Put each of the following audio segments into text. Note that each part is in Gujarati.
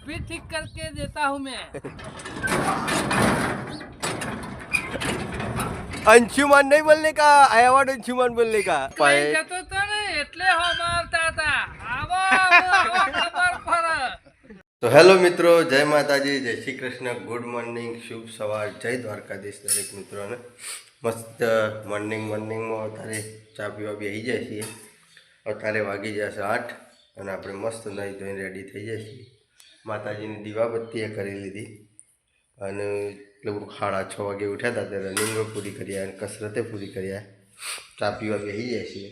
भी ठीक करके देता हूँ मैं अंशुमान नहीं बोलने का आई अवॉर्ड अंशुमान बोलने का કઈ જતો તો ને એટલે હમારતા હતા આવો આવો, આવો ખબર પડે તો હેલો મિત્રો જય માતાજી જય શ્રી કૃષ્ણ ગુડ મોર્નિંગ શુભ સવાર જય દ્વારકાધીશ દરેક મિત્રોને મસ્ત મોર્નિંગ મોર્નિંગમાં અત્યારે ચા પીવા બેસી જાય છીએ અત્યારે વાગી જશે આઠ અને આપણે મસ્ત નહીં ધોઈને રેડી થઈ જાય છીએ માતાજીની દીવાબત્તીએ કરી લીધી. અને લગભગ સાડા છ વાગે ઉઠ્યા હતા ત્યારે રનિંગો પૂરી કરી અને કસરતે પૂરી કર્યા ચા પીવા બેસી જાય છીએ.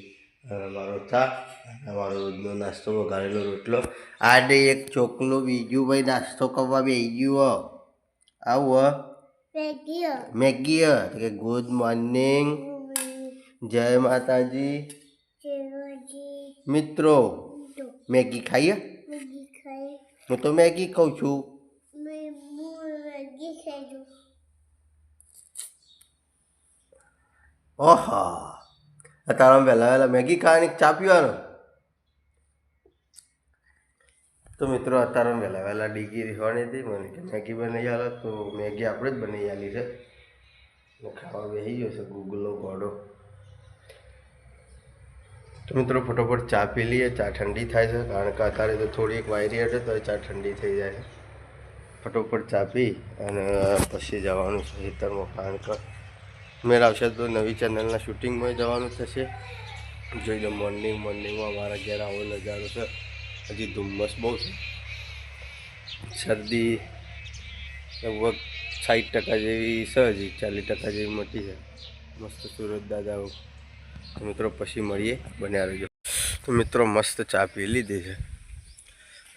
અને મારો ચા અને મારો રોજનો નાસ્તો વઘારેલો રોટલો. આડે એક ચોકલો બીજું ભાઈ નાસ્તો કરવા બેસી ગયો. આવું મેગી. તો કે ગુડ મોર્નિંગ. જય માતાજી. મિત્રો. મેગી ખાઈએ? હું તો મેગી કહું છું ઓહા તારા વહેલા વહેલા મેગી ખાવાની ચા પીવાનો તો મિત્રો અત્યારે વહેલા વહેલા ડીગી રહેવાની હતી મને કે મેગી બનાવી આલો તો મેગી આપણે જ બનાવી આલી છે ખાવા બેસી ગયો છે ગૂગલનો ગોડો તો મિત્રો, ફટોફટ ચા પી લઈએ. ચા ઠંડી થાય છે, કારણ કે અત્યારે તો થોડી એક વાયરી હટે તો ચા ઠંડી થઈ જાય છે. ફટોફટ ચા પી અને પછી જવાનું છે ખેતરમાં કારણ કે મેળ આવશે તો નવી ચેનલના શૂટિંગમાં જવાનું થશે. જોઈ લો મોર્નિંગ મોર્નિંગમાં મારા ઘેર આવો નજારો છે. હજી ધુમ્મસ બહુ છે. શરદી લગભગ સાઠ ટકા જેવી છે, હજી ચાલીસ ટકા જેવી મટી છે. મસ્ત સુરત દાદા મિત્રો પછી મળીએ બન્યા રહેજો તો મિત્રો મસ્ત ચા પી લીધી છે.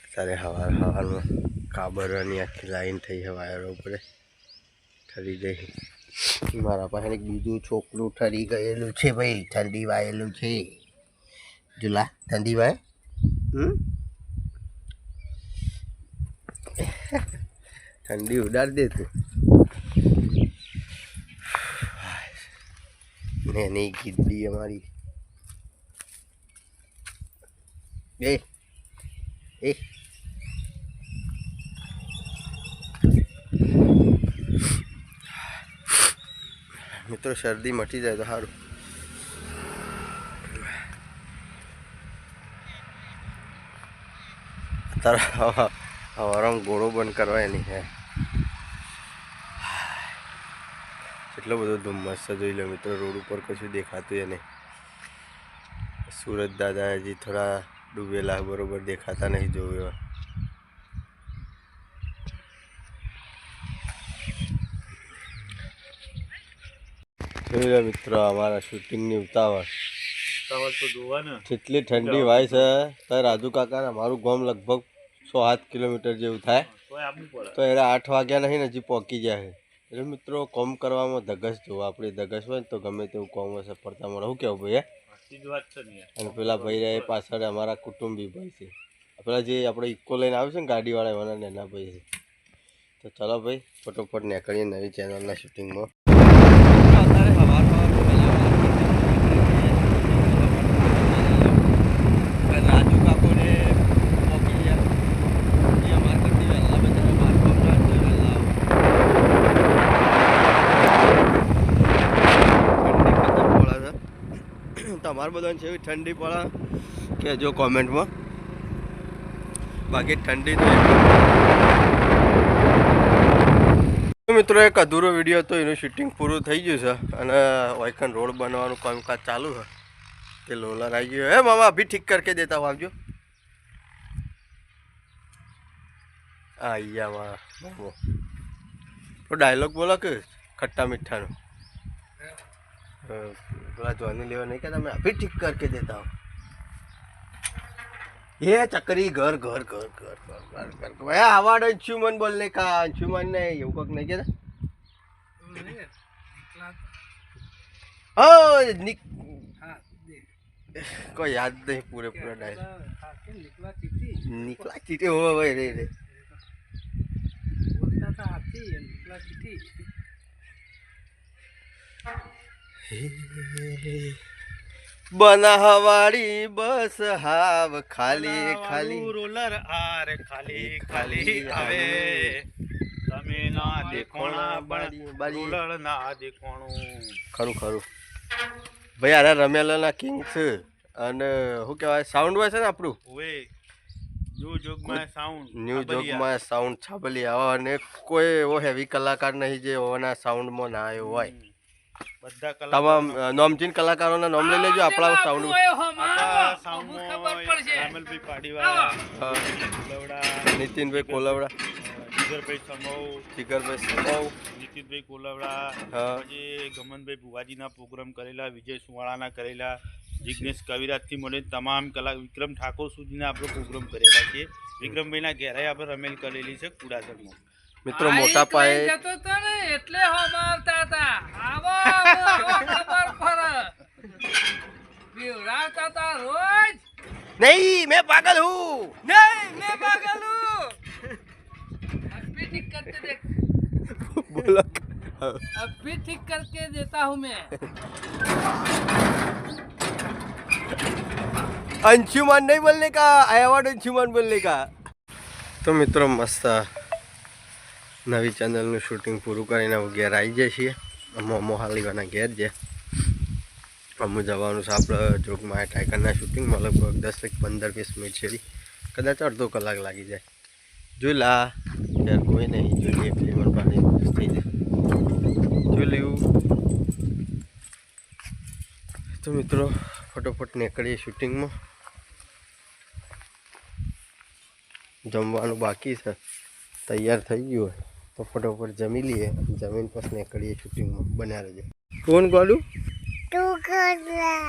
અત્યારે હવાર હવારમાં કાબરવાની આખી લાઈન થઈ છે વાયરો ઉપર. ઠરી ગઈ. મારા પાસે બીજું છોકરું ઠરી ગયેલું છે ભાઈ, ઠંડી વાયેલું છે. જુલા, ઠંડી વાય? ઠંડી ઉડાડી દે તું. ને નહીં કીધી અમારી. બે એ. મિત્રો, શરદી મટી જાય તો સારું તારા હવારામ ગોળો બંધ કરવા એની હે. એટલો બધો ધુમ્મસ છે જોઈ લો મિત્રો રોડ ઉપર કશું દેખાતું એને નહીં. સુરત દાદા હજી થોડા ડૂબેલા બરોબર દેખાતા નહીં જોયું જોઈ લો મિત્રો અમારા શૂટિંગની ઉતાવળ. જેટલી ઠંડી વાય છે. તો રાજુ કાકા અમારું ગામ લગભગ સો સાત કિલોમીટર જેવું થાય. તો એને આઠ વાગ્યા નહીં ને હજી પહોંચી જાય એટલે મિત્રો કોમ કરવામાં ધગસ જો આપણી ધગસ હોય ને તો ગમે તેવું કોમ હશે પડતા મળે શું કેવું ભાઈ અને પેલા ભાઈ એ પાછળ અમારા કુટુંબી ભાઈ છે. પેલા જે આપણે ઇકો લઈને આવે છે ને ગાડીવાળા એવાના ને એના ભાઈ છે. તો ચલો ભાઈ ફટોફટ નીકળીએ નવી ચેનલના શૂટિંગમાં રાજુ કાકોને પોકી ગયા એ અમારા કરતી વહેલા બધા મારવા ઠંડી ખતમ પડે છે તમારે બધાને છે એવી ઠંડી પડે. કહેજો કોમેન્ટમાં. બાકી ઠંડી તો મિત્રો એક અધૂરો વીડિયો હતો એનું શૂટિંગ પૂરું થઈ ગયું છે. અને વાયકન રોડ બનાવવાનું કામકાજ ચાલુ છે. તે લોલર આવી ગયો. હે મામા અભી ઠીક કરકે દેતા હો આવજો. આ અહીંયા મારા તો ડાયલોગ બોલો કે ખટ્ટા મીઠાનો? हाँ, थोड़ा जोने लेवा नहीं कहता मैं अभी ठीक करके देता हूँ ये चक्री घर घर घर घर घर घर घर भैया अवार्ड अंशुमन बोलने का अंशुमन ने એવું કોક નહીં કહેતા ઓ નિક हाँ देख કોઈ યાદ નહીં પૂરેપૂરા ડાયરેક્ટ आके निकला चीटी નીકળા ચીટે હો ભાઈ રે રે बोलता था हाथी ये निकला चीटी બનાહવાળી બસ હાવ ખાલી ખાલી. રોલર આર ખાલી ખાલી આવે. તમે ના દેખોણા. રોલર ના દેખોણું. ખરું ખરું. ભાઈ આરા રમેલાના કિંગ છે અને શું કહેવાય સાઉન્ડ હોય છે ને આપણું? ઓએ ન્યુ જોગમાં સાઉન્ડ ન્યૂ જોગમાં સાઉન્ડ છાબલી આવે અને કોઈ એવો હેવી કલાકાર નહીં જે ઓના સાઉન્ડમાં ના આવ્યો હોય. બધા તમામ નોમચીન કલાકારોના નામ લઈ લેજો આપણા સાઉન્ડ રામલભાઈ પાડીવાળા કોલવડા નીતિનભાઈ કોલવડા. જીગરભાઈ સમવ જીગરભાઈ સમવ નીતિનભાઈ કોલવડા. પછી ગમનભાઈ ભુવાજીના પ્રોગ્રામ કરેલા વિજય સુવાળાના કરેલા જિજ્ઞેશ કવિરાજથી મળીને તમામ કલા વિક્રમ ઠાકોર સુધીના આપણે પ્રોગ્રામ કરેલા છે વિક્રમભાઈના ઘેરાએ આપણે રમેલ કરેલી છે કુડાસરમાં. મિત્રો આ મોટા એક પાયે લઈ જતો તો ને એટલે હોમાં આવતા હતા આવો આવો, આવો ખબર પડે પીવડાવતા હતા રોજ નહીં મેં પાગલ હું નહીં મેં પાગલ હું અભી ठीक करके देख બોલો अभी ठीक करके देता हूँ मैं अंशुमान नहीं बोलने का अवॉर्ड अंशुमान बोलने का તો મિત્રો મસ્ત નવી ચેનલનું શૂટિંગ પૂરું કરીને ઘેર આવી જાય છીએ. અમો મોહાલીવાના ઘેર છે. અમે જવાનું છે આપણે જોગમાં ટાઈગરના શૂટિંગમાં લગભગ દસ એક પંદર વીસ મિનિટ છે કદાચ અડધો કલાક લાગી જાય. જોઈ લા યાર કોઈ નહીં. જોઈ લઈએ ફિલ્મ પાણી થઈ જાય. જોઈ લેવું તો મિત્રો, ફટોફટ નીકળીએ શૂટિંગમાં જમવાનું બાકી છે. તૈયાર થઈ ગયું હોય. તો ફટોફટ જમી લઈએ. જમીન પછી નીકળીએ શૂટિંગમાં બન્યા રહેજો કોણ ગોડું?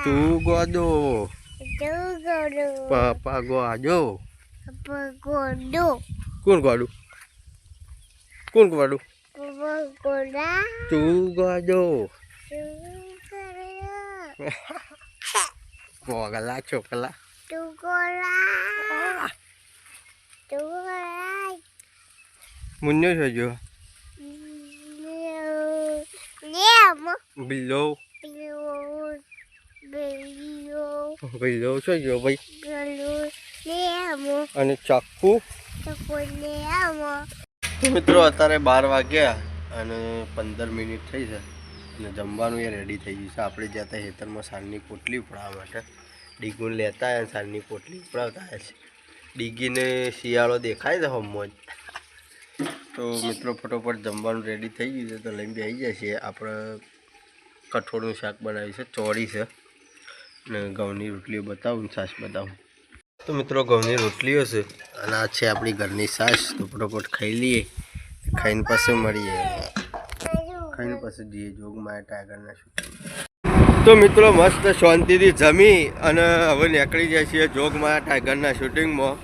તું ગોદો પાપા ગોડો. ગોજો કોણ ગોડું? કોણ ગોડું? તું ગોજો પગલા છોકલા તું ગોડા તું ગોડા મુન્યો છો જો બેલીઓ બિલ્લો છો જો ભાઈ અને ચાકુ. મિત્રો, અત્યારે બાર વાગ્યા અને પંદર મિનિટ થઈ છે. અને જમવાનું એ રેડી થઈ ગયું છે. આપણે જ્યાં ત્યાં હેતરમાં સાંજની પોટલી ઉપડાવવા માટે ડીગુને લેતા આવ્યા સાંજની પોટલી ઉપડાવતા આવ્યા છે. ડીગીને શિયાળો દેખાય છે હમો જ તો મિત્રો ફટોફટ જમવાનું રેડી થઈ ગયું છે, તો લઈને આવી જાય છે આપણે કઠોળનું શાક બનાવ્યું છે, ચોળી છે. અને ઘઉંની રોટલીઓ બતાવું છાશ બતાવું. તો મિત્રો, ઘઉંની રોટલીઓ છે, અને આ છે આપણી ઘરની છાશ. તો ફટોફટ ખાઈ લઈએ. ખાઈને પછી મળીએ. ખાઈને પછી જઈએ જોગમાં ટાઈગરના શૂટિંગ તો મિત્રો, મસ્ત શાંતિથી જમી અને હવે નીકળી જાય છીએ જોગમાં ટાઈગરના શૂટિંગમાં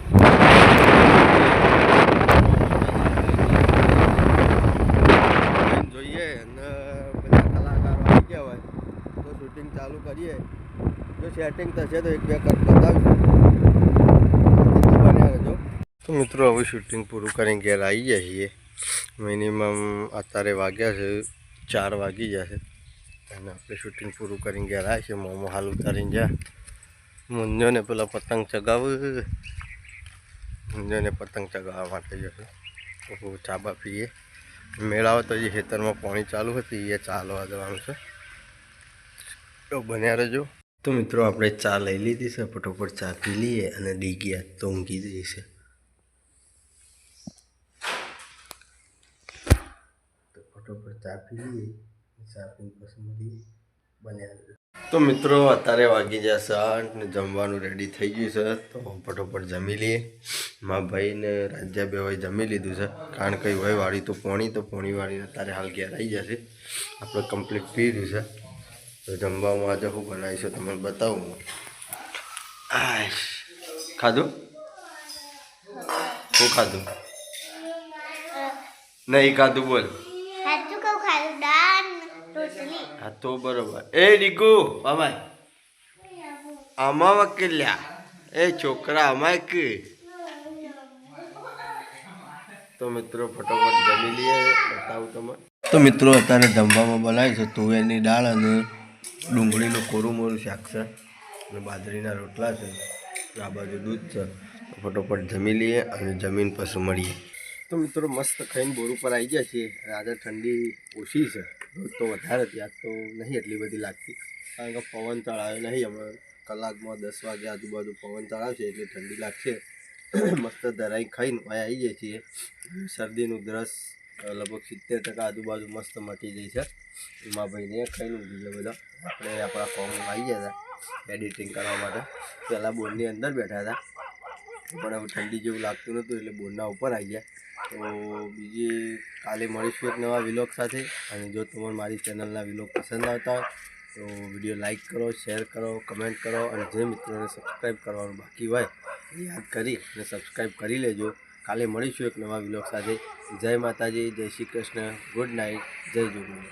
જોઈએ અને બધા કલાકારો આવી ગયા હોય તો શૂટિંગ ચાલુ કરીએ. જો સેટિંગ થશે તો એક બે કટ બતાવીશું. તો મિત્રો, હવે શૂટિંગ પૂરું કરીને ઘેર આવી જાય છીએ. મિનિમમ અત્યારે વાગ્યા છે, ચાર વાગી જશે અને આપણે શૂટિંગ પૂરું કરીને ઘેર આવ્યા છે મોમો હાલ ઉતારીને જ્યાં મુંજોને પેલા પતંગ ચગાવું મુંજોને પતંગ ચગાવવા માટે જશે ચાબા પીએ મેળાવો તો જે ખેતરમાં પાણી ચાલુ હતી, એ ચાલવા જવાનું છે. તો બન્યા રહેજો. તો મિત્રો, આપણે ચા લઈ લીધી છે, ફટોફટ ચા પી લઈએ અને ડીગ્યા તો ઊંઘી જઈ છે તો ફટોફટ ચા પી લઈએ, ચા પી પછી મળીએ. બન્યા રહેજો. તો મિત્રો, અત્યારે વાગી જશે આઠ ને જમવાનું રેડી થઈ ગયું છે, તો ફટોફટ જમી લઈએ. મારા ભાઈને રાજ્યા બે હોય જમી લીધું છે. કારણ કે હોય વાળી તો પોણી તો પોણી વાળીને અત્યારે હાલ ઘેર આવી જશે આપણે કમ્પ્લીટ પી રહ્યું છે. તો જમવામાં આજે હું બનાવીશું તમને બતાવું આશ ખાધું? શું ખાધું? નહીં ખાધું બોલ. સાચું કહું ખાધું દાળ રોટલી. હા તો બરોબર. એ ડીકુ અમાય. આમાં વકીલ્યા. એ છોકરા અમાય કે. તો મિત્રો ફટોફટ જમી લઈએ બતાવું તમે તો મિત્રો અત્યારે જમવામાં બનાવીશું તું તુવેરની દાળ અને ડુંગળીનું કોરું મોરું શાક છે અને બાજરીના રોટલા છે. આ બાજુ દૂધ છે. ફટોફટ જમી લઈએ અને જમીન પછી મળીએ. તો મિત્રો મસ્ત ખાઈને બોર ઉપર આવી ગયા છીએ. આજે ઠંડી ઓછી છે. રોજ તો વધારે હતી. આજ તો નહીં એટલી બધી લાગતી. કારણ કે પવન ચડાવ્યો નહીં. હમણાં કલાકમાં દસ વાગે આજુબાજુ પવન ચડાવશે એટલે ઠંડી લાગશે. મસ્ત ધરાઈ ખાઈને અહીં આવી જઈએ છીએ. શરદીનું દ્રશ લગભગ સિત્તેર ટકા આજુબાજુ મસ્ત મટી જઈ છે. ઉમાભાઈને ખાઈને ગયા બધા. આપણે આપણા ફોર્મમાં આવી ગયા હતા એડિટિંગ કરવા માટે. પહેલાં બોર્ડની અંદર બેઠા હતા. પણ હવે ઠંડી જેવું લાગતું નહોતું એટલે બોર્ડના ઉપર આવી ગયા. તો બીજી કાલે મળીશું એક નવા વિલોગ સાથે. અને જો તમને મારી ચેનલના વિલોગ પસંદ આવતા હોય, તો વીડિયો લાઈક કરો, શેર કરો, કમેન્ટ કરો. અને જે મિત્રોને સબસ્ક્રાઈબ કરવાનું બાકી હોય યાદ કરી અને સબસ્ક્રાઈબ કરી લેજો. કાલે મળીશું એક નવા વિલોક સાથે. જય માતાજી, જય શ્રી કૃષ્ણ. Good night. જય જોગણી